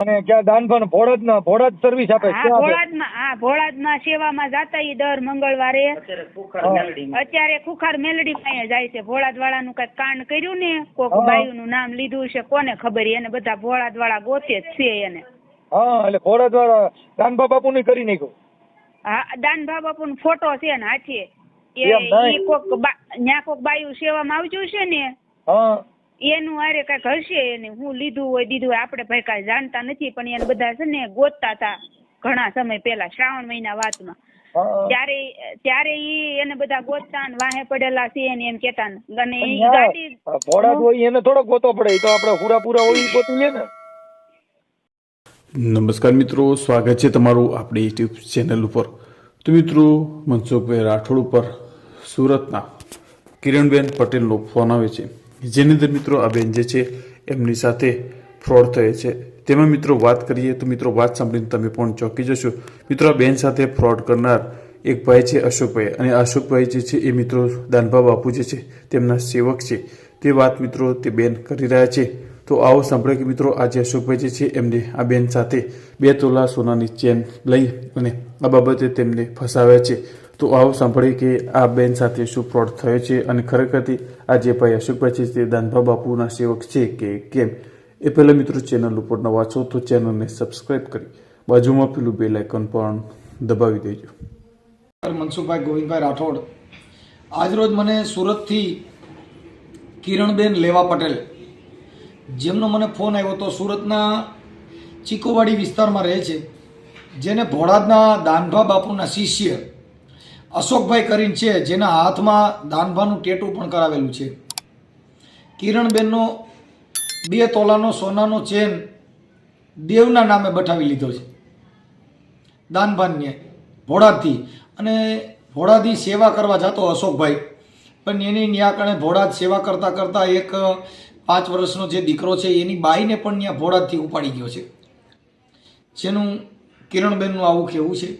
અને ક્યાં દાનભાન ભોળાજ ના ભોળાજ સર્વિસ આપે આપે? ભોળાદમાં હા ભોળાદમાં સેવામાં જાતા ઈ દર મંગળવારે. અત્યારે ખુખાર મેલડી માં જાય છે. ભોળાદ વાળાનું કઈ કાંડ કર્યું ને કોક ભાઈ નું નામ લીધું છે કોને ખબર એને બધા ભોળાજ વાળા ગોતે જ છે એને. હા એટલે ભોળાજ વાળા દાનભા બાપુ ની કરી નાખ્યું. હા દાનભા બાપુનો ફોટો છે ને હાથે. એ કોક ન્યા કોક બાયુ સેવામાં આવજો છે ને હા. એનું આરે કંઈક હશે એને હું લીધું હોય દીધું હોય આપણે ભાઈ કાંઈ જાણતા નથી પણ એને બધા છે ને ગોતતા હતા ઘણા સમય પહેલા શ્રાવણ મહિના વાતમાં. ત્યારે ત્યારે ઈ એને બધા ગોતતા ને વાહે પડેલા છે એને એમ કેતા ને. અને ઈ ગાડી ભોળા હોય એને થોડો ગોતો પડે તો આપણે હુરાપુરા હોય ગોતી લે ને. નમસ્કાર મિત્રો સ્વાગત છે તમારું આપણી યુટ્યુબ ચેનલ ઉપર. તો મિત્રો મનસુખભાઈ રાઠોડ ઉપર સુરતના કિરણબેન પટેલનો ફોન આવે છે. જેની અંદર મિત્રો આ બેન જે છે, એમની સાથે ફ્રોડ થયો છે. તેમાં મિત્રો વાત કરીએ તો મિત્રો વાત સાંભળીને તમે પણ ચોંકી જશો. મિત્રો આ બેન સાથે ફ્રોડ કરનાર એક ભાઈ છે અશોકભાઈ. અને અશોકભાઈ જે છે, એ મિત્રો દાનભા બાપુ જે છે, તેમના સેવક છે. તે વાત મિત્રો તે બેન કરી રહ્યા છે. તો આવો સાંભળે કે મિત્રો આજે અશોકભાઈ જે છે, એમને આ બેન સાથે બે તોલા સોનાની ચેન લઈ અને આ બાબતે તેમને ફસાવ્યા છે. તો આવો સાંભળીએ કે આ બેન સાથે શું ફ્રોડ થયો છે અને ખરેખરથી આ જે ભાઈ અશોકભાઈ છે તે દાનભા બાપુના સેવક છે કે કેમ? એ પહેલાં મિત્રો ચેનલ ઉપર નવા છો તો ચેનલને સબસ્ક્રાઈબ કરી બાજુમાં પેલું બે લાઇકન પણ દબાવી દેજો. મનસુખભાઈ ગોવિંદભાઈ રાઠોડ. આજરોજ મને સુરતથી કિરણબેન લેવા પટેલ. જેમનો મને ફોન આવ્યો તો સુરતના ચીકોવાડી વિસ્તારમાં રહે છે. જેને ભોળાદના દાનભા બાપુના શિષ્ય અશોકભાઈ કરીને છે, જેના હાથમાં દાનભાનું ટેટુ પણ કરાવેલું છે. કિરણબેનનો બે તોલાનો સોનાનો ચેન દેવના નામે બઠાવી લીધો છે. દાનભાનને ભોળાદથી અને ભોળાદી સેવા કરવા જતો અશોકભાઈ, પણ એની ન્યા કણે ભોળાદ સેવા કરતાં કરતાં એક પાંચ વર્ષનો જે દીકરો છે, એની બાઈને પણ ત્યાં ભોળાદથી ઉપાડી ગયો છે. જેનું કિરણબેનનું આવું કહેવું છે.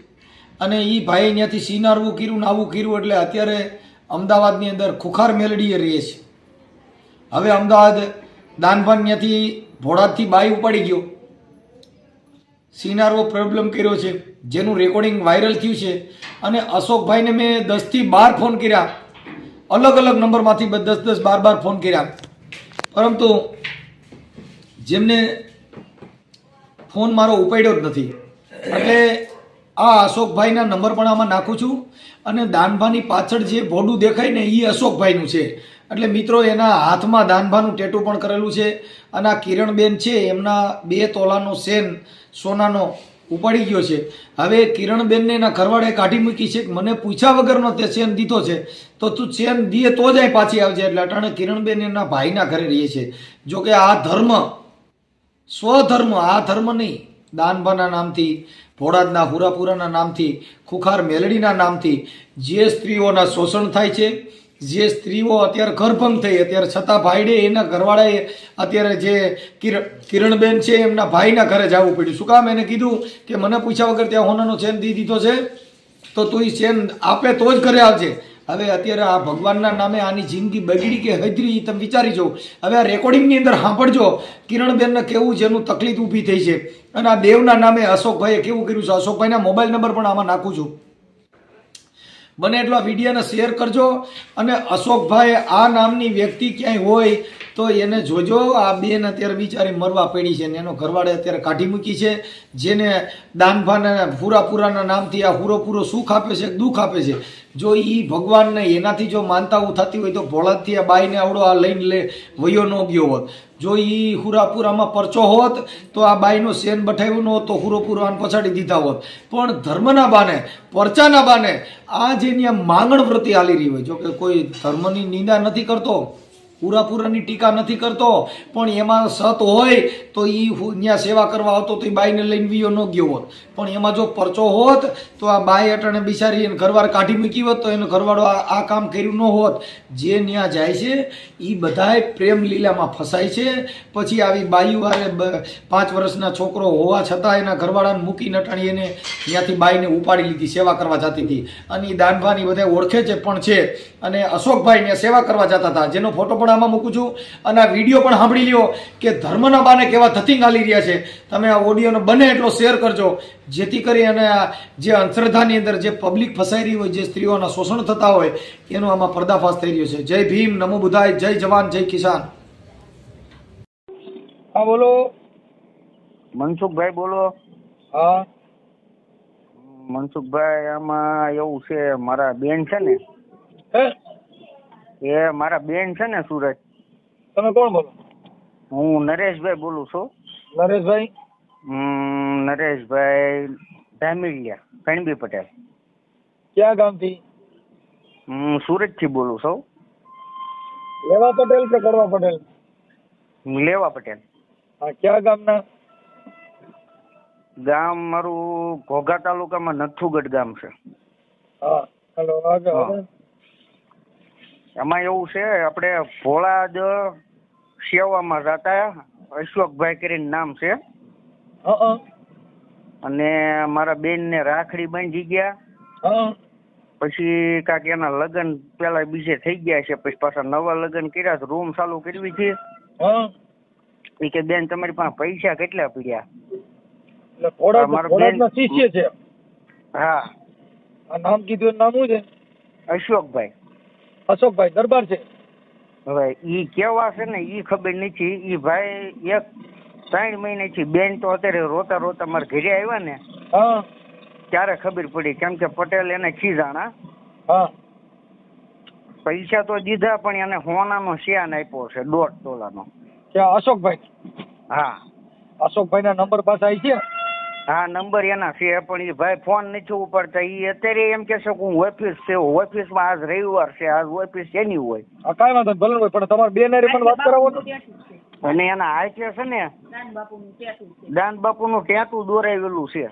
અને એ ભાઈ ત્યાંથી સિનારવું કર્યું નાવું કર્યું એટલે અત્યારે અમદાવાદની અંદર ખુખાર મેલડીએ રહે છે. હવે અમદાવાદ દાનભાન ત્યાંથી ભોળાદથી બાઈ ઉપાડી ગયો. સિનારવો પ્રોબ્લેમ કર્યો છે. જેનું રેકોર્ડિંગ વાયરલ થયું છે. અને અશોકભાઈને મેં દસથી બાર ફોન કર્યા. અલગ અલગ નંબરમાંથી દસ દસ બાર બાર ફોન કર્યા. પરંતુ જેમને ફોન મારો ઉપાડ્યો જ નથી. એટલે આ અશોકભાઈના નંબર પણ આમાં નાખું છું. અને દાનભાની પાછળ જે ભોડું દેખાય ને એ અશોકભાઈનું છે. એટલે મિત્રો, એના હાથમાં દાનભાનું ટેટુ પણ કરેલું છે. અને આ કિરણબેન છે, એમના બે તોલાનો સેન સોનાનો ઉપાડી ગયો છે. હવે કિરણબેનને એના ઘરવાળે કાઢી મૂકી છે. મને પૂછ્યા વગરનો તે ચેન દીધો છે. તો તું ચેન દીએ તો જ પાછી આવજે. એટલે અટાણે કિરણબેન એના ભાઈના ઘરે રહીએ છે. જોકે આ ધર્મ, સ્વધર્મ, આ ધર્મ નહીં. દાનભાના નામથી, ભોળાદના હુરાપુરાના નામથી, ખુખાર મેલડીના નામથી જે સ્ત્રીઓના શોષણ થાય છે, જે સ્ત્રીઓ અત્યારે ગર્ભંગ થઈ, અત્યારે છતાં ભાઈડે એના ઘરવાળાએ અત્યારે જે કિરણ કિરણબેન છે, એમના ભાઈના ઘરે જવું પડ્યું. શું કામ એને કીધું કે મને પૂછ્યા વગર ત્યાં હોનાનો ચેન દી દીધો છે? તો તું એ ચેન આપે તો જ ઘરે આવજે. હવે અત્યારે આ ભગવાનના નામે આની જિંદગી બગડી કે હજરી તમે વિચારી જો હવે આ રેકોર્ડિંગની અંદર સાંભળજો. કિરણબેનને કેવું જેનું તકલીફ ઊભી થઈ છે. અને આ દેવના નામે અશોકભાઈએ કેવું કર્યું છે? અશોકભાઈના મોબાઈલ નંબર પણ આમાં નાખું છું. બને એટલો વિડીયોને શેર કરજો. અને અશોકભાઈ આ નામની વ્યક્તિ ક્યાંય હોય તો એને જોજો, આ બેન અત્યારે બિચારી મરવા પડી છે ને એનો ઘરવાળે અત્યારે કાઢી મૂકી છે, જેને દાનભાને પૂરા પૂરાના નામથી આ પૂરો પૂરો સુખ આપે છે, દુઃખ આપે છે. જો એ ભગવાનને એનાથી જો માનતાઓ થતી હોય તો ભોળાથી આ બાઈને આવડો આ લઈને લે, વયો ન ગયો હોત. જો એ હુરાપુરામાં પરચો હોત, તો આ બાઈનો સેન બઠાવ્યો ન હોત, તો હુરોપુરાને પછાડી દીધા હોત. પણ ધર્મના બાને, પરચાના બાને, આ જેની આમ માંગણ વૃત્તિ હાલી રહી હોય, જો કે કોઈ ધર્મની નિંદા નથી કરતો પૂરાપૂરાની ટીકા નથી કરતો, પણ એમાં સત હોય તો એ ત્યાં સેવા કરવા આવતો તો એ બાઈને લઈને વિયો ન ગયો હોત. પણ એમાં જો પરચો હોત, તો આ બાઈ અટાણે બિચારી એને ઘરવાર કાઢી મૂકી હોત, તો એનો ઘરવાળો આ કામ કર્યું ન હોત. જે ત્યાં જાય છે એ બધાએ પ્રેમ લીલામાં ફસાય છે. પછી આવી બાઈઓ હારે પાંચ વર્ષના છોકરો હોવા છતાં એના ઘરવાળાને મૂકીને અટાણી એને ત્યાંથી બાઈને ઉપાડી લીધી, સેવા કરવા જતી હતી. અને એ દાનભાની બધા ઓળખે છે, પણ છે. અને અશોકભાઈને સેવા કરવા જતા હતા. જેનો ફોટો પણ પણ આમાં મૂકું છું અને આ વીડિયો પણ સાંભળી લ્યો કે ધર્મના બાને કેવા થતી હાલી રહ્યા છે. તમે આ ઓડિયોને બને એટલો શેર કરજો. જેથી કરી અને આ જે અંધશ્રદ્ધાની અંદર જે પબ્લિક ફસાઈ રહી હોય જે સ્ત્રીઓના શોષણ થતા હોય એનો આમાં પર્દાફાશ થઈ રહ્યો છે. જય ભીમ નમો બુધાય જય જવાન જય કિસાન. હા બોલો. મનસુખભાઈ બોલો. હા. મનસુખભાઈ આમાં એવું છે મારા બેન છે ને હે? એ મારા બેન છે ને સુરત. તમે કોણ બોલો? હું નરેશભાઈ બોલું છું. નરેશભાઈ? નરેશભાઈ ધામીલિયા કણબી પટેલ. ક્યાં ગામથી? હું સુરતથી બોલું છું. લેવા પટેલ કે કરવા પટેલ? લેવા પટેલ. હા ક્યાં ગામના? ગામ મારું ઘોઘા તાલુકામાં નથુગઢ ગામ છે. હા હેલો આગળ. એમાં એવું છે આપણે ભોળાદ સેવામાં જતા અશોકભાઈ કરીને નામ છે. અને મારા બેન ને રાખડી બાંધી ગયા. પછી કાંક એના લગ્ન પેલા બીજે થઈ ગયા છે પછી પાછા નવા લગ્ન કર્યા રૂમ ચાલુ કરવી છે. એ કે બેન તમારી પાસે પૈસા કેટલા પડ્યા? અમારો બેન- શિષ્ય છે. હા. નામ કીધું નામ શું છે? અશોકભાઈ. અશોકભાઈ દરબાર છે. હવે ઈ કેવા છે ને ઈ ખબર નથી. ઈ ભાઈ એક ત્રણ મહિનાથી બેન તો અત્યારે રોતા રોતા મારે ઘરે આવ્યા ને હા. ત્યારે ખબર પડી. કેમ કે પટેલ એને ખીજાણા હા. પૈસા તો દીધા પણ એને હોનાનો શિયાન આપ્યો છે દોઢ તોલાનો. અશોકભાઈ? હા. અશોકભાઈ ના નંબર પાસે આવી છે હા નંબર એના છે પણ એ ભાઈ ફોન નથી ઉપાડતા. એ અત્યારે એમ કે છે કે હું ઓફિસ છે ઓફિસમાં આજ રવિવાર છે આજ ઓફિસ એની હોય. આ કાંઈ વાંધો ભલે હોય પણ તમારે બે નારી પણ વાત કરાવો ને અને એના હાથે છે ને દાન બાપુનું ટેટુ દોરાવેલું છે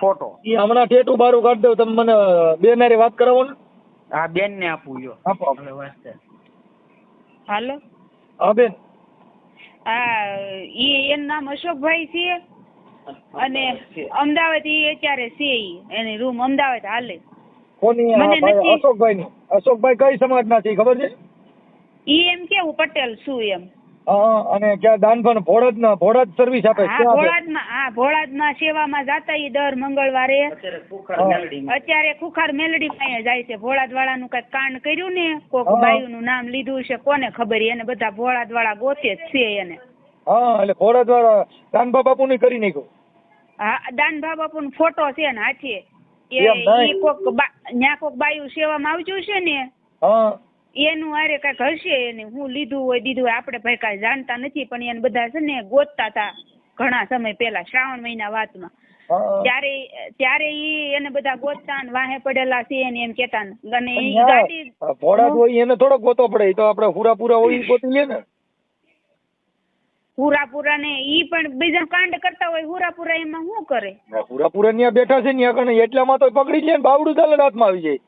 ફોટો. એ હમણાં ઠેઠું બારું કાઢ દઉં તમે મને બે નારી વાત કરાવો ને. હા બેન ને આપું જો. આપો આપો. હાલો. હા બેન. આ એ એનું નામ અશોકભાઈ છે. અને અમદાવાદ ઈ અત્યારે છે ઈ એની રૂમ અમદાવાદ હાલે. કોની અશોકભાઈ ની અશોકભાઈ કઈ સમાજના છે ખબર છે? ઈ એમ કેવું પટેલ શું એમ? હા અને ક્યાં દાનભન ભોળાજ ના ભોળાજ સર્વિસ આપે હા માં હા ભોળાદમાં માં સેવા સેવામાં જાતા ઈ દર મંગળવારે. અત્યારે ખુખાર મેલડી પાસે જાય છે. ભોળાજ વાળા નું કઈ કાંડ કર્યું ને કોક ભાઈ બાયુનું નામ લીધું છે કોને ખબર એને બધા ભોળાદ વાળા ગોતે જ છે એને. હા એટલે વાળા દાનભા બાપુ ની કરી નાખ્યું. હા દાનભા બાપુ ફોટો છે ને હાથે. એ એમ નહીં. ઈ કોક ન્યા કોક બાયું સેવામાં આવજું છે ને હા. એનું આરે કંઈક હશે એને હું લીધું હોય દીધું હોય આપણે ભાઈ કાંઈ જાણતા નથી પણ એને બધા છે ને ગોતતા હતા ઘણા સમય પહેલા શ્રાવણ મહિના વાતમાં. માં ત્યારે ત્યારે ઈ એને બધા ગોતતા ને વાહે પડેલા છે ને એમ કેતા ને. અને ગાડી હોય એને થોડો ગોતો પડે તો આપણે પૂરા પૂરા હોય ગોતી લે ને. પૂરા પૂરા ને ઈ પણ બીજા કાંડ કરતા હોય હુરા પૂરા એમાં શું કરે? ને પૂરા પૂરા ન્યા બેઠા છે ન્યા કણે એટલામાં તો પકડી લે ને બાવડું ને હાથમાં આવી જાય.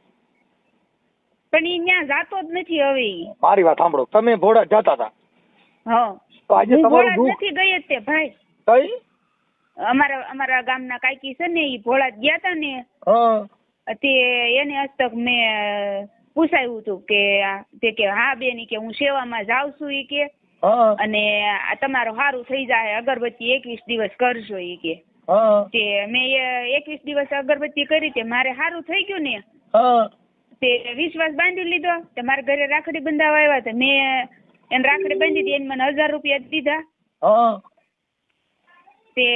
પણ ઈ ન્યા જાતો જ નથી હવે મારી વાત સાંભળો તમે ભોળા જતા હતા હા. તો આજે તમારું દુઃખ નથી ગઈ જ તે ભાઈ. કઈ? અમારા અમારા ગામના કાકી છે ને ઈ ભોળા ગયા તા ને. હા. તે એને હસ્તક મેં પૂછાયું હતું કે તે કે હા બેની કે હું સેવામાં જાઉં છું ઈ કે. અને તમારો સારું થઈ જાય અગરબત્તી એકવીસ દિવસ કરજો એ કે. તે મેં એકવીસ દિવસ અગરબત્તી કરી તે મારે સારું થઈ ગયું ને? તે વિશ્વાસ બાંધી લીધો તે મારા ઘરે રાખડી બંધાવા આવ્યા તો મેં એને રાખડી બાંધી હતી એને મને હજાર રૂપિયા દીધા. તે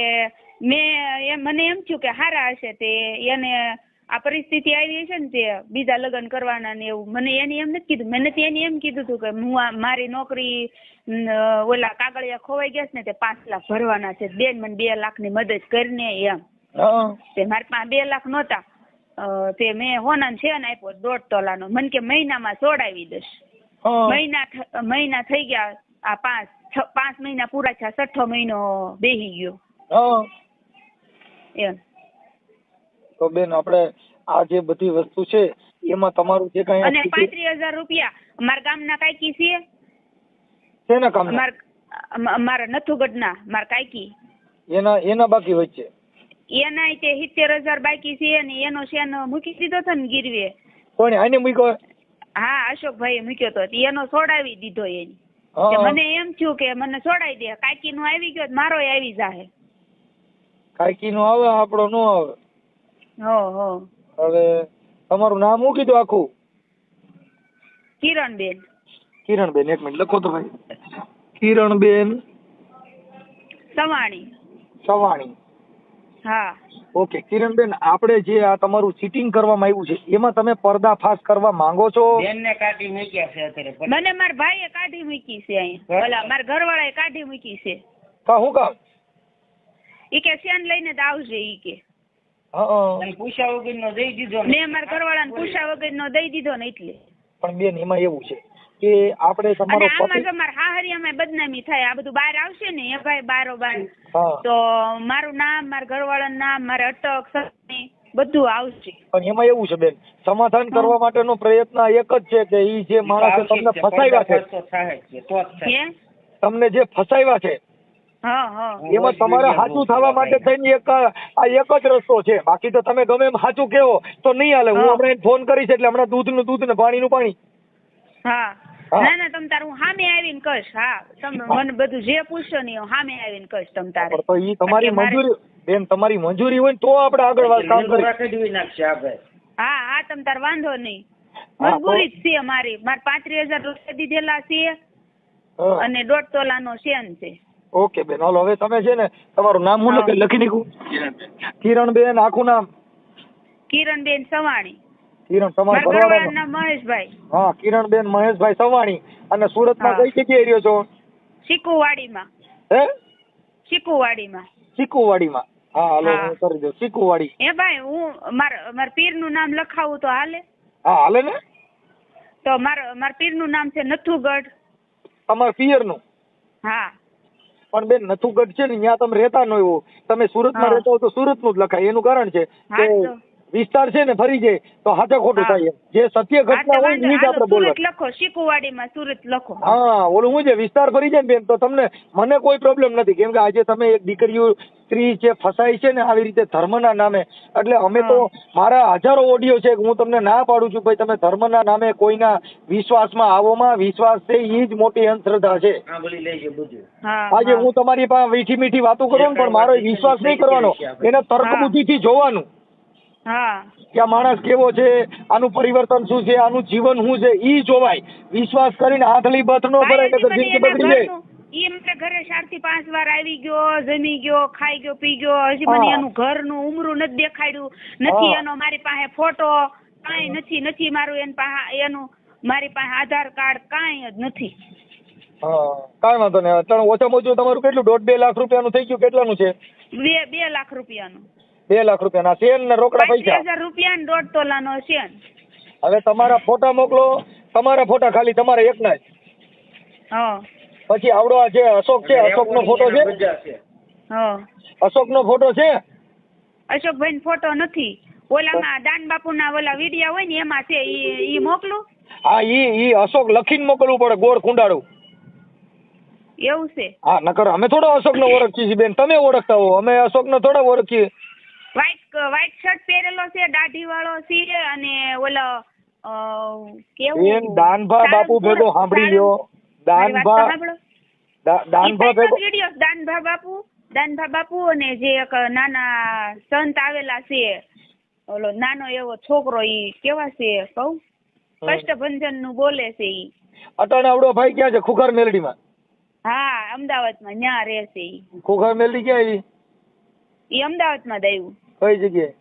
મેં મને એમ થયું કે સારા હશે તે એને આ પરિસ્થિતિ આવી છે ને તે બીજા લગ્ન કરવાના ને એવું. મને એને એમ નથી કીધું. મેં નથી એને એમ કીધું હતું કે હું આ મારી નોકરી ઓલા કાગળિયા ખોવાઈ ગયા છે ને તે પાંચ લાખ ભરવાના છે. બેન મને બે લાખની મદદ કરીને એમ. તે મારી પાસે બે લાખ નહોતા. તે મેં હોના છે ને આપ્યો દોઢ તોલાનો. મને કે મહિનામાં સોડાવી દઈશ. મહિના મહિના થઈ ગયા. આ પાંચ પાંચ મહિના પૂરા થયા છઠ્ઠો મહિનો બેહી ગયો. એમ. તો બેન આપણે આ જે બધી વસ્તુ છે એમાં તમારું જે કઈ અને પાંત્રીસ હજાર રૂપિયા અમારા ગામના કાયકી છે શેના કામ મારા નથુગઢના મારા કાકી એના એના બાકી હોય છે? એના તે સિત્તેર હજાર બાકી છે અને એનો શેન મૂકી દીધો હતો ને ગીરવે. કોને આને મૂક્યો? હા અશોકભાઈએ મૂક્યો તો. એનો છોડાવી દીધો એની. મને એમ થયું કે મને છોડાવી દે. કાકી નું આવી ગયો મારો આવી જાહે. કાંઈકી નું આવે આપણો નો આવે. હવે તમારું નામ શું કીધું આખું? કિરણબેન. કિરણબેન એક મિનિટ લખો તો ભાઈ. કિરણબેન સવાણી. સવાણી. હા. ઓકે કિરણબેન આપણે જે આ તમારું ચીટિંગ કરવામાં આવ્યું છે એમાં તમે પર્દાફાશ કરવા માંગો છો? બેનને કાઢી મૂક્યા છે અત્યારે મને માર ભાઈએ કાઢી મૂકી છે અહીંયા ઓલા મારા ઘરવાળાએ કાઢી મૂકી છે. કા હું કામ? ઈ કે સેન લઈને જ આવજે ઈ કે. હા વગર નો દઈ દીધો ને મેં મારા ઘરવાળાને પૂછ્યા વગરનો દઈ દીધો ને એટલે. પણ બેન એમાં એવું છે કે આપણે તમારો આમાં પતિ જો મારા હાહરિયામાં બદનામી થાય આ બધું બહાર આવશે ને એ ભાઈ બારો બાર તો મારું નામ મારા ઘરવાળાનું નામ મારે અટક બધું આવશે. પણ એમાં એવું છે બેન સમાધાન કરવા માટેનો પ્રયત્ન એક જ છે કે ઈ જે માણસે તમને ફસાવ્યા છે. તમને જે ફસાવ્યા છે એમાં તમારે સાચું થવા માટે થઈને એક આ એક જ રસ્તો છે. બાકી તો તમે ગમે એમ સાચું કેવો તો નહીં હાલે. હું હમણાં ફોન કરીશ એટલે હમણાં દૂધનું દૂધ ને પાણીનું પાણી. હા. ના ના તમ તારે હું સામે આવીને કહીશ. હા તમે મને બધું જે પૂછશો ને સામે આવીને કહીશ તમ તારે. તો ઈ તમારી મંજૂરી બેન તમારી મંજૂરી હોય ને તો આપણે આગળ વાત કામ કરી નાખશે આપણે હા હા તમ તાર વાંધો નહીં. મજબૂરી જ છે મારી મારે પાંત્રીસ હજાર રૂપિયા દીધેલા છે. અને દોઢ તોલાનો શેન છે. ઓકે બેન હાલો હવે તમે છે ને તમારું નામ હું. લખી લખી કિરણ કિરણબેન. આખું નામ? કિરણબેન સવાણી. કિરણ નામ મહેશભાઈ. હા કિરણબેન મહેશભાઈ સવાણી. અને સુરતમાં. કઈ જગ્યાએ રહ્યો છો? શીકુવાડીમાં હે? શીકુવાડીમાં ચીકુવાડીમાં હા હાલો હું. કરી દઉં. ચીકુવાડી એ ભાઈ હું માર માર પીરનું નામ લખાવું તો હાલે. હા હાલે ને? તો માર માર પીરનું નામ છે નથુગઢ. તમારા પિયરનું. હા. પણ બેન નથુગઢ છે ને ત્યાં તમે રહેતા ન હોય તમે સુરતમાં રહેતા હો તો સુરતનું જ લખાય. એનું કારણ છે કે. વિસ્તાર છે ને ફરી જાય તો હાથે ખોટું થાય જે સત્ય ઘટના હોય એની જ આપણે બોલવાનું. લખો શીકુવાડીમાં સુરત લખો. હા ઓલું હું છે વિસ્તાર ફરી જાય ને બેન તો તમને મને કોઈ પ્રોબ્લેમ નથી. કેમ કે આજે તમે એક દીકરીઓ સ્ત્રી છે ફસાય છે ને આવી રીતે ધર્મના નામે. એટલે અમે તો મારા હજારો ઓડિયો છે હું તમને ના પાડું છું ભાઈ તમે ધર્મના નામે કોઈના વિશ્વાસમાં આવોમાં વિશ્વાસ છે એ જ મોટી અંધશ્રદ્ધા છે. હા બોલી લેજે બધું હા આજે હું. તમારી પાસે મીઠી મીઠી વાતો કરું પણ મારો વિશ્વાસ નહીં કરવાનો. એને તર્ક બુદ્ધિથી જોવાનું. કે માણસ કેવો છે? આનું પરિવર્તન શું છે? આનું જીવન શું છે? ઈ જોવાય. વિશ્વાસ કરીને હાથલી બથ નો ભરાય ભાઈ, જિંદગી બગડી જાય. ઈ મારા ઘરે ચારથી પાંચ વાર આવી ગયો જમી ગયો ખાઈ ગયો પી ગયો. હજી મને એનું ઘરનું ઉમરું નથી દેખાડ્યું. નથી એનો મારી પાસે ફોટો કાંઈ નથી નથી મારું એન પાસે એનું મારી પાસે આધાર કાર્ડ કાંઈ જ નથી. કાંઈ વાંધો નહીં. ઓછામાં ઓછું તમારું કેટલું? દોઢ બે લાખ રૂપિયાનું થઈ ગયું. કેટલાનું છે? બે બે લાખ રૂપિયાનું. બે લાખ રૂપિયાના શેર ને રોકડા પૈસા. હજાર રૂપિયા ને દોઢ તોલાનો છે. હવે તમારા ફોટા મોકલો તમારા ફોટા ખાલી તમારા એકના જ. પછી આવડો આ જે અશોક છે અશોકનો ફોટો છે? અશોક નો ફોટો છે? અશોકભાઈ ફોટો નથી. ઓલામાં દાન બાપુ ના ઓલા વિડિયા હોય ને એમાં છે ઈ ઈ મોકલું? હા ઈ ઈ અશોક લખીને મોકલવું પડે ગોળ કુંડાળું. એવું છે. હા નકર અમે થોડા અશોકને ઓળખીએ છીએ બેન. તમે ઓળખતા હો અમે અશોક નો થોડા ઓળખીએ. વ્હાઈટ વ્હાઈટ શર્ટ પહેરેલો છે દાઢી વાળો છે અને ઓલો કેવું? દાનભા બાપુ ભેગો સાંભળી લ્યો. દાનભા દાનભા ભેગો દાનભા બાપુ દાનભા બાપુ અને જે એક નાના સંત આવેલા છે ઓલો નાનો એવો છોકરો ઈ કેવા છે કહું? કષ્ટભંજનનું બોલે છે ઈ. અટાણે આવડો ભાઈ ક્યાં છે? ખુખાર મેલડીમાં. હા અમદાવાદમાં ન્યા રહે છે ઈ. ખુખાર મેલડી ક્યાં આવી ઈ અમદાવાદમાં જ કઈ જગ્યાએ?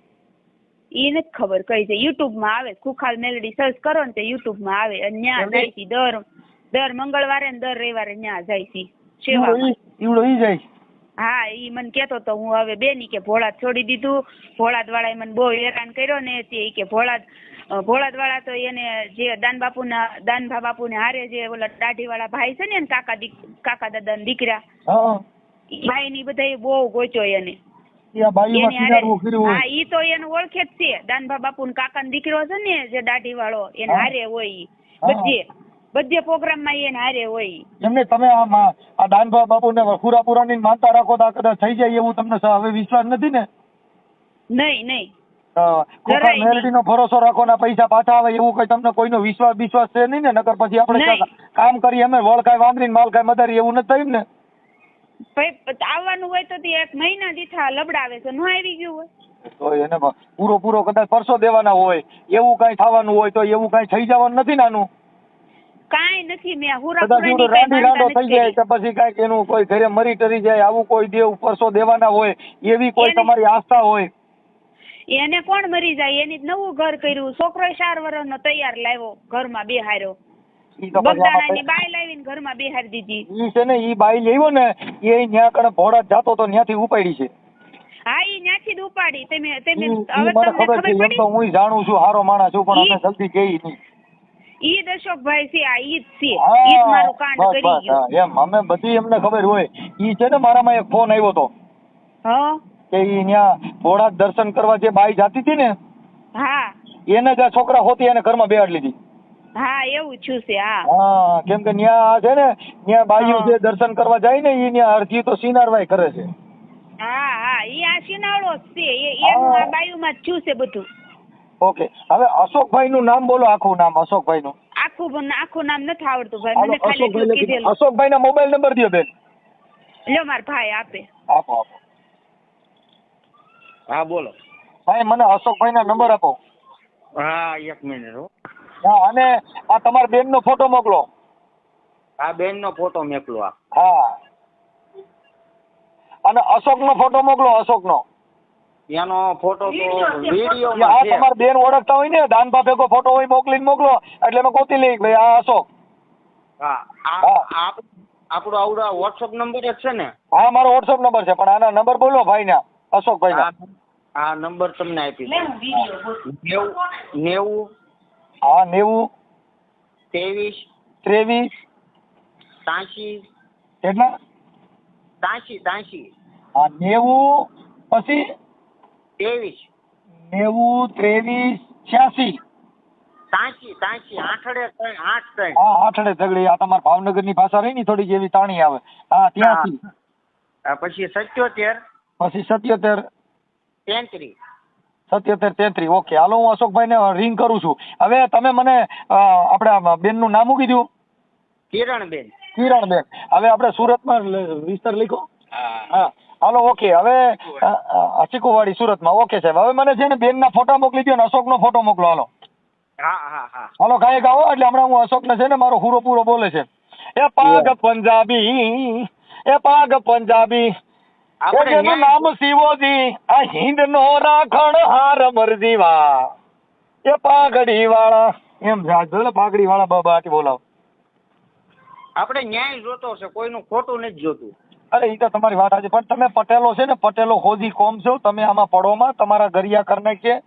ઈ નથી ખબર કઈ છે. યુટ્યુબમાં આવે. ખુખાલ મેલડી સર્ચ કરો ને તે યુટ્યુબમાં આવે. અને ન્યા જાય છે. દર દર મંગળવારે ને દર રવિવારે ન્યા જાય છે. સેવા ઈવડો ઈ જાય હા ઈ મને કેતો તો હું હવે બેની કે ભોળાદ છોડી દીધું. ભોળાદ વાળાએ મને બહુ હેરાન કર્યો ને તે કે ભોળાદ ભોળાદ વાળા તો એને જે દાન બાપુના દાનભા બાપુને હારે જે ઓલા દાઢી વાળા ભાઈ છે ને કાકા કાકા દાદા દીકરા. ભાઈ ની બધા બહુ ગોચ્યો એને. ઈ આ બાયુમાં કિનારવું કર્યું હા ઈ તો એને ઓળખે જ છે. દાનભા બાપુ ને દીકરો છે ને જે દાઢી વાળો એને હારે હોય. બધે. બધે પ્રોગ્રામમાં એને હારે હોય એમને તમે આ દાનભા બાપુને ખુરા ની માનતા રાખો તો કદાચ થઈ જાય એવું તમને હવે વિશ્વાસ નથી ને? નહીં નહીં. જરાય નહીં. ભરોસો રાખો ને પૈસા પાછા આવે એવું કઈ તમને કોઈનો વિશ્વાસ વિશ્વાસ છે નહીં ને? નકર પછી આપણે કામ કરીએ અમે વળખાય વાંદરી માલખાય મદારી એવું નથી થયું ને? ભાઈ આવવાનું હોય તો એક મહિના દીઠા લબડાવે છે નો આવી ગયું હોય. તો એને પૂરો પૂરો કદાચ પરસો દેવાના હોય એવું કઈ થવાનું હોય તો એવું કઈ થઈ જવાનું નથી નાનું. કાંઈ નથી મેં હુરા કદાચ પુરાની એવું રાંડી રાંડો થઈ જાય તો પછી કાંઈક એનું કોઈ ઘરે મરી ટરી જાય આવું કોઈ દેવ પરસો દેવાના હોય એવી કોઈ તમારી આસ્થા હોય. એને કોણ મરી જાય? એની નવું ઘર કર્યું. છોકરો ચાર વર્ષનો તૈયાર લાવ્યો ઘરમાં બેહાર્યો. ઈ તો બગદાણાની આમાં લાવીને ઘરમાં બેહારી દીધી. ઈ છે ને ઈ બાઈ લેવો ને એ ન્યા કણે ભોળા જાતો તો ન્યાથી ઉપાડી છે. હા ઈ ન્યાથી જ ઉપાડી. તમે તમે હવે તમને ખબર એમ તો હું જાણું છું હારો માણસ છું પણ અમે જલ્દી કહી નહીં. ઈ જ છે આ ઈ જ છે. ઈ જ મારું કાંડ કરી ગયું. એમ અમે બધી એમને ખબર હોય. ઈ છે ને મારામાં એક ફોન આવ્યો તો. હા? કે ઈ ન્યા ભોળા દર્શન કરવા જે બાઈ જાતી હતી ને હા. એને જ આ છોકરા હોતી એને ઘરમાં બેહાડી લીધી. હા એવું છું છે હા. હા કેમ કે ન્યા છે ને ન્યા બાઈઓ જે દર્શન કરવા જાય ને ઈ ન્યા અરજી તો સિનારવાય કરે છે. હા હા ઈ આ શિનાળો જ છે એ એનું આ બાયુમાં જ છું છે બધું. ઓકે હવે અશોકભાઈ નું નામ બોલો આખું નામ અશોકભાઈ નું આખું આખું નામ નથી આવડતું ભાઈ મને ખાલી કીધેલું અશોકભાઈ ના મોબાઈલ નંબર દિયો બેન. લ્યો માર ભાઈ આપે. આપો આપો. હા બોલો. ભાઈ મને અશોકભાઈ ના નંબર આપો. હા એક મિનિટ હો. હા અને આ તમારા બેન નો ફોટો મોકલો. આ બેન નો ફોટો મોકલો આ. હા. અને અશોક નો ફોટો મોકલો અશોક નો એનો ફોટો તો વીડિયો આ તમારા બેન ઓળખતા હોય ને દાનભા ભેગો ફોટો હોય મોકલીને મોકલો એટલે અમે ગોતી લઈ ભાઈ આ અશોક. હા આ હા. આપ- આપણો આવડા વોટ્સઅપ નંબર જ છે ને? હા મારો વોટ્સઅપ નંબર છે પણ આના નંબર બોલો ભાઈ ના અશોકભાઈ ના આ આ નંબર તમને આપી દઉં. નેવું નેવું હા નેવું. ત્રેવીસ. ત્રેવીસ. ત્યાંશી કેટલા? ત્યાંશી ત્યાંશી હા નેવું. પછી? ત્રેવીસ. નેવું ત્રેવીસ છ્યાસી. આઠડે આઠ ત્રણ. હા આઠડે ઝઘડી આ તમારા ભાવનગરની ભાષા રહી ને થોડી જેવી તાણી આવે. હા ત્યાંસી પછી સત્યોતેર. પછી સત્યોતેર. તેત્રીસ. સત્યોતેર તેત્રી. ઓકે હાલો હું અશોકભાઈ ને રિંગ કરું છું. હવે તમે મને આપણા બેનનું નામ મૂકી દઉં કિરણબેન. કિરણબેન. હવે આપણે સુરતમાં વિસ્તાર લખો. હા. હાલો ઓકે. હવે ચીકુવાડી સુરતમાં. ઓકે સાહેબ. હવે મને છે ને બેન ના ફોટા મોકલી દો ને અશોક નો ફોટો મોકલો. હાલો. હાલો ગાયક આવો. એટલે હમણાં હું અશોક ને છે ને મારો હુરો પૂરો બોલે છે. એ પાગ પંજાબી એ પાગ પંજાબી. નામ શિવોજી. આ હિંદ નો રાખણ હાર મરજીવા. એ પાઘડી વાળા એમ ને પાઘડી વાળા બાબા આટી બોલાવ. આપણે ન્યાય જોતો છે કોઈનું ખોટું નથી જોતું. અરે એ તો તમારી વાત આજે પણ તમે પટેલો છે ને પટેલો હોજી કોમ છો તમે આમાં પડોમાં તમારા ગરિયા કરને નાખીએ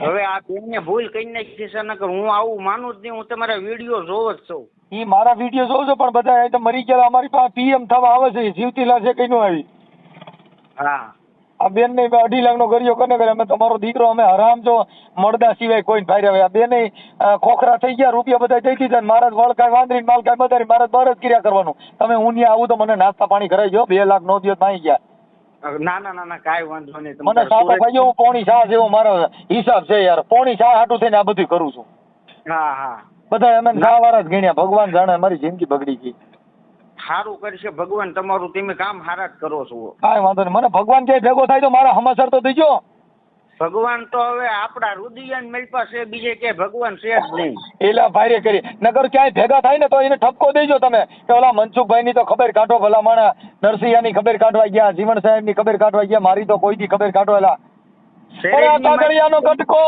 હવે આ બેનને ભૂલ કઈ નાખી છે નકર હું આવું માનું જ નહીં હું તમારા વીડિયો જોવ જ છું. ઈ મારા વીડિયો જોઉં છો પણ બધા તો મરી ગયા અમારી પાસે પીએમ થવા આવે છે જીવતી લાશે કઈ નું આવી. હા. આ બેન ને અઢી લાખ નો ગરિયો કને કરે અમે તમારો દીકરો અમે હરામ છો મળદા સિવાય કોઈ ફાયર આવે આ બેન ખોખરા થઈ ગયા રૂપિયા બધા થઈ દીધા મારા મારા કાંઈ વાંદરી માલકાય બધારી બધા બર જ ક્રિયા કરવાનું. તમે હું ત્યાં આવું તો મને નાસ્તા પાણી કરાવી જો બે લાખ નો દિવસ આવી ગયા. ના ના ના ના કાંઈ વાંધો નહીં. મને સાતો સુરત- ભાઈઓ પોણી શાહ જેવો મારો હિસાબ છે યાર. પોણી શાહ હાટું થઈને આ બધું કરું છું. હા હા. બધા અમે શાહ વાળા જ ગણ્યા. ભગવાન જાણે મારી જિંદગી બગડી ગઈ. સારું કરશે. ભગવાન તમારું તમે કામ હારા જ કરો છો. કાંઈ વાંધો નહીં. મને ભગવાન ક્યાંય ભેગો થાય તો મારા હમાસર તો દેજો ભગવાન તો હવે આપણા રુદિયાન મેલપા છે બીજે કે ભગવાન છે જ નહીં. એલા ભાઈ કરી. નગર ક્યાંય ભેગા થાય ને તો એને ઠપકો દેજો તમે. કે ઓલા મનસુખભાઈ ની તો ખબર કાઢો ભલા માણા નરસિંહાની ખબર કાઢવા ગયા જીવન સાહેબની ખબર કાઢવા ગયા મારી તો કોઈ થી ખબર કાઢો એલા કાગળિયાનો કટકો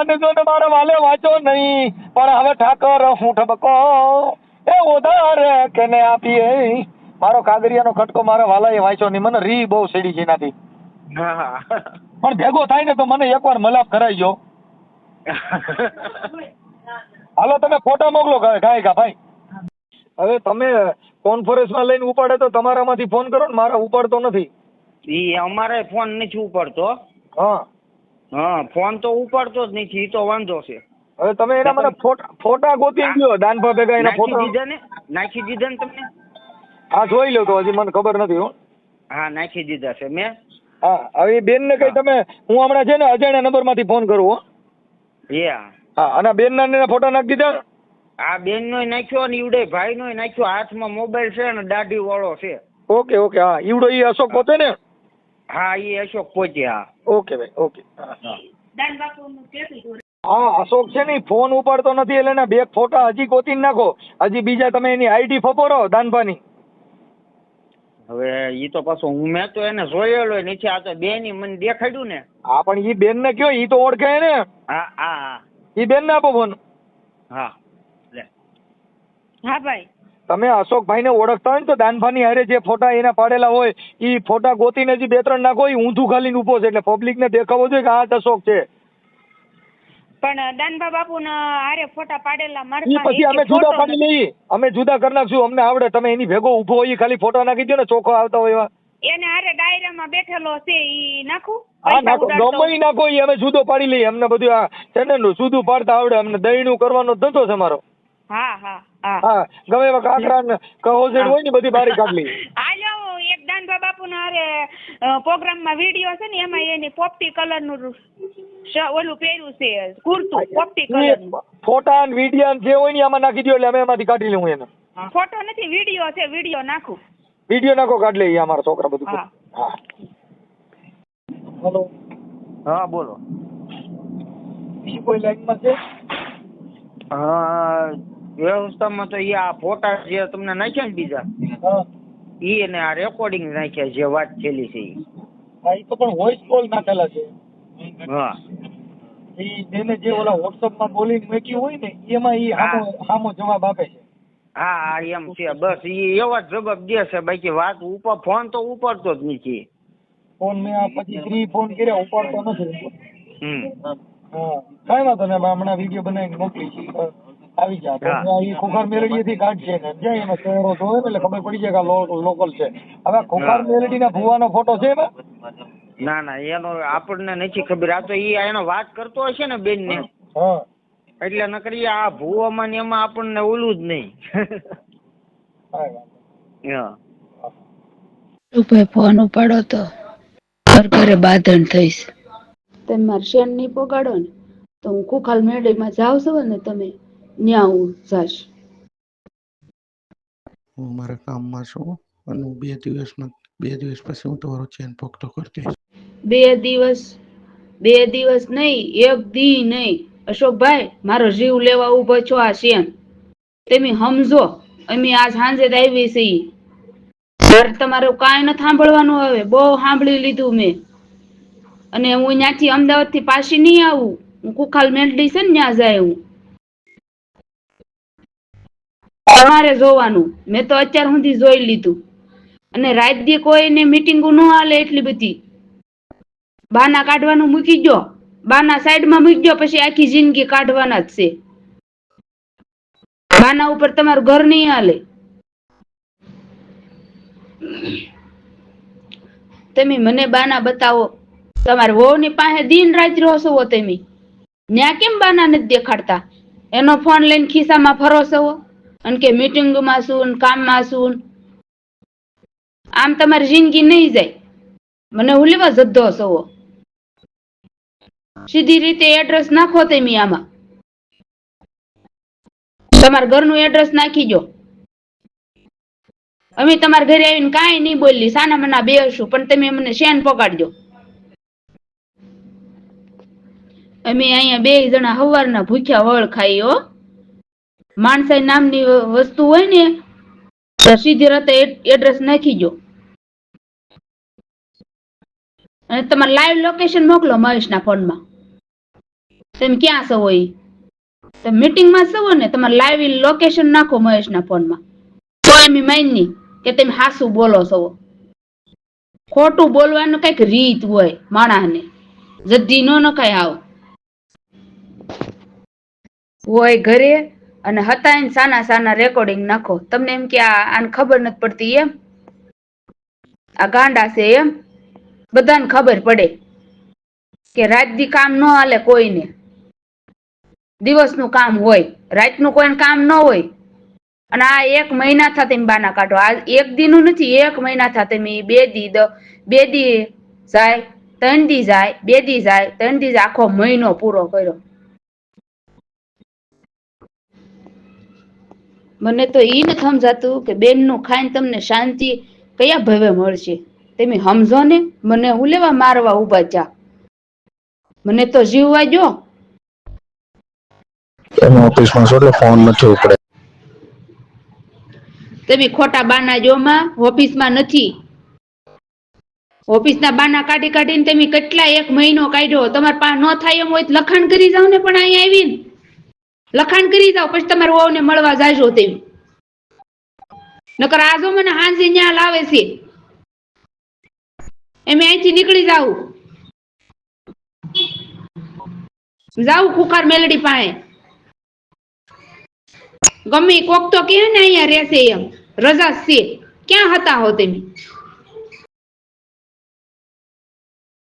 અને મારા વાલે વાંચો નહીં. પણ હવે ઠાકર હું ઠબકો. એ ઉધાર કેને આપીએ? મારો કાગળિયાનો કટકો મારા વાલાએ વાંચો નહીં. મને રી બહુ સેડી છે એનાથી. હા. પણ ભેગો થાય ને તો મને એકવાર મલાપ કરાવજો હાલો તમે ફોટા મોકલો ગાયકા ભાઈ. હવે તમે કોન્ફરન્સમાં લઈને ઉપાડે તો તમારામાંથી ફોન કરો ને મારા ઉપાડતો નથી. ઈ અમારે ફોન નથી ઉપાડતો. હા. હા ફોન તો ઉપાડતો જ નથી ઈ તો વાંધો છે. હવે તમે એના મને ફોટા ફોટા ગોતી ગયો દાનભા ભેગા એના નાખી ફોટા. દીધા ને? નાખી દીધા ને તમને? હા જોઈ લો તો હજી મને ખબર નથી હો. હા નાખી દીધા છે મેં. હા હવે બેન ને કઈ તમે હું હમણાં છે ને અજાણ્યા નંબરમાંથી ફોન કરું હો. હા અને બેન ના ફોટા નાખી દીધા? આ બેન નો નાખ્યો અને ઈવડે ભાઈ નો નાખ્યો હાથમાં મોબાઈલ છે ને દાઢી વાળો છે. ઓકે ઓકે હા ઈવડો ઈ અશોક પોતે ને? હા એ અશોક પોતે હા. ઓકે ભાઈ ઓકે હા. અશોક છે ને ઈ ફોન ઉપાડતો નથી એટલે ને બે ફોટા હજી ગોતી નાખો. હજી બીજા તમે એની આઈડી ફપોરો દાનભાની. હવે ઈ તો પાછો હું મેં તો એને જોયેલો નીચે આ તો બે ની મને દેખાડ્યું ને. હા પણ ઈ બેન ને કયો? ઈ તો ઓળખે ને હા હા ઈ બેન ને આપો ફોન હા લે. હા ભાઈ. તમે અશોકભાઈ ને ઓળખતા હોય ને તો દાનભાની હારે જે ફોટા એના પાડેલા હોય ઈ ફોટા ગોતીને જે બે ત્રણ નાખો એ ઊંધું ખાલીને ઊભો છે. એટલે પબ્લિક ને દેખાવો જોઈએ કે આ જ અશોક છે. પણ દાનબા બાપુ હારે ફોટા પાડેલા મારા પછી અમે જુદા પાડી લઈએ અમે જુદા કરી નાખશું અમને આવડે તમે એની ભેગો ઊભો હોય ખાલી ફોટો નાખી દો ને ચોખ્ખો આવતા હોય એવા. એને હારે ડાયરામાં બેઠેલો છે ઈ નાખું? હા નાખો. ગમે નાખો ઈ અમે જુદો પાડી લઈએ. અમને બધું આ ને જુદું પાડતા આવડે અમને દહીંનું કરવાનો ધંધો છે મારો. હા હા હા. ગમે એવા કાકરા ને કહોજેડ હોય ને બધી બારી કાઢી લઈએ. આલ્યો એક દાનબા બાપુ ના હારે પ્રોગ્રામમાં વીડિયો છે ને એમાં એની પોપટી કલરનું ઓલું પહેર્યું છે કુર્તું પોપટી કલર ફોટા ને વીડિયો જે હોય ને આમાં નાખી દો એટલે અમે એમાંથી કાઢી લઉં એને. ફોટો નથી વીડિયો છે વીડિયો નાખું. વીડિયો નાખો કાઢ લઈએ અમારા છોકરા બધું. હા. હા. હેલો. હા બોલો. બીજી કોઈ લાઈનમાં છે? હા વ્યવસ્થામાં તો એ આ ફોટા જે તમને નાખ્યા ને બીજા ઈ અને આ રેકોર્ડિંગ નાખ્યા જે વાત થયેલી છે ઈ. તો પણ વોઇસ કોલ નાખેલા છે. હા. ઈ જેને જે ઓલા WhatsApp માં બોલીને મૂક્યું હોય ને એમાં ઈ હામો હામો જવાબ આપે છે. હા એમ છે. બસ ઈ એવા જ જવાબ દે છે. બાકી વાત ઉપર ફોન તો ઉપાડતો જ નથી. ફોન મેં આ પછી થ્રી ફોન કર્યા ઉપાડતો નથી હમ. હા. કાંઈ વાંધો નહીં હમણાં વીડિયો બનાવીને મોકલી છે આવી જા હા. ત્યાં થી ખોખાર કાઢશે ને. જ્યાં એમાં ચહેરો જોવે એટલે ખબર પડી જાય કે લોકલ છે. હવે ખોખાર હા. મેલડીના ભુવાનો ફોટો છે એમાં? ના ના એનો આપણને નથી ખબર. આ તો ઈ એનો વાત કરતો હશે ને બેન ને એટલે નકરી આ ભૂવામાં ને એમાં આપણને ઓલું જ નહીં. ભાઈ ફોન ઉપાડો તો. ઘર ઘરે બાંધણ થઈશ. તમે મારે શેન નહીં પોગાડો ને તો હું કુખાલ મેળીમાં જાવ છો ને તમે ન્યા હું જાશ. હું મારા કામમાં છું અને હું બે દિવસમાં બે દિવસ પછી હું તમારો ચેન પોખતો કરી દઈશ. બે દિવસ બે દિવસ નહીં, એક દી નહીં. અશોકભાઈ, મારો જીવ લેવા ઊભો છો આ શેન તમે સમજો, અમે આ સાંજે જ છીએ. સર તમારે કાંઈ ન સાંભળવાનું હવે, બહુ સાંભળી લીધું મેં. અને હું ત્યાંથી અમદાવાદથી પાછી નહીં આવું. હું કુખાલ મેલડી છે ને ત્યાં જાય હું. તમારે જોવાનું. મેં તો અત્યાર સુધી જોઈ લીધું. અને દી કોઈને મીટિંગો ન હાલે એટલી બધી. બાના કાઢવાનું મૂકી દો બાના સાઈડમાં મૂકી દો પછી આખી જિંદગી કાઢવાના જ છે. બાના ઉપર તમારું ઘર નહીં હાલે. તમે મને બાના બતાવો. તમારે વહુની પાસે દિન રાત રહો તમે. ન્યા કેમ બાના નથી દેખાડતા? એનો ફોન લઈને ખિસ્સામાં ફરો છો અને કે મીટિંગમાં શું કામમાં શું. આમ તમારી જિંદગી નહીં જાય. મને હું લેવા જદ્દો છો સીધી રીતે એડ્રેસ નાખો તમે આમાં તમારા ઘરનું એડ્રેસ નાખી જો અમે તમારા ઘરે આવીને કાંઈ નહીં બોલી, સાના મના બેસું પણ તમે મને શેન પકડજો અમે અહીંયા બે જણા હવારના ભૂખ્યા વળ ખાઈ હો. માણસાઈ નામની વસ્તુ હોય ને સીધી રીતે એડ્રેસ નાખી જો અને તમારે લાઈવ લોકેશન મોકલો મહેશના ફોનમાં તમે ક્યાં છો ઈ? તમે મીટિંગમાં છો ને, તમારે લાઈવ લોકેશન નાખો મહેશના ફોનમાં તો એમ માની કે તમે હાસું બોલો છો. ખોટું બોલવાનું કંઈક રીત હોય માણસને. જદ્દી નો કઈ આવ. હોય ઘરે અને હતા એને સાના સાના રેકોર્ડિંગ નાખો. તમને એમ કે આ આને ખબર નથી પડતી એમ? આ ગાંડા છે એમ? બધાને ખબર પડે કે રાત દી કામ ન હાલે કોઈને. દિવસનું કામ હોય. રાતનું કોઈને કામ ન હોય. અને આ એક મહિના થા તમે બાના કાઢો. આ એક દીનું નથી, એક મહિના થા તમે બે દી બે દી જાય, ત્રણ દી જાય, બે દી જાય, ત્રણ દી આખો મહિનો પૂરો કર્યો. મને તો એ ન સમજાતું કે બેનનું ખાઈને તમને શાંતિ કયા ભવે મળશે? તમે સમજો ને મને હું લેવા મારવા ઊભા જા મને તો જીવવા જો એમાં ઓફિસમાં છો એટલે ફોન નથી ઉપડે? તમે ખોટા બાના જોમાં ઓફિસમાં નથી. ઓફિસના બાના કાઢી કાઢીને તમે કેટલા એક મહિનો કાઢ્યો? તમારે પાસે ન થાય એમ હોય લખાણ કરી જાવ ને પણ અહીંયા આવીને. લખાણ કરી જાવ પછી તમારે વહુને મળવા જાજો તેમ. નકર આજો મને હાંજી ન્યા લાવે છે. એમ અહીંથી નીકળી જાવ જાવ ખુખાર મેલડી પાસે. ગમે કોક તો કે ને અહીંયા રહેશે એમ. રજા છે. ક્યાં હતા હો તમે?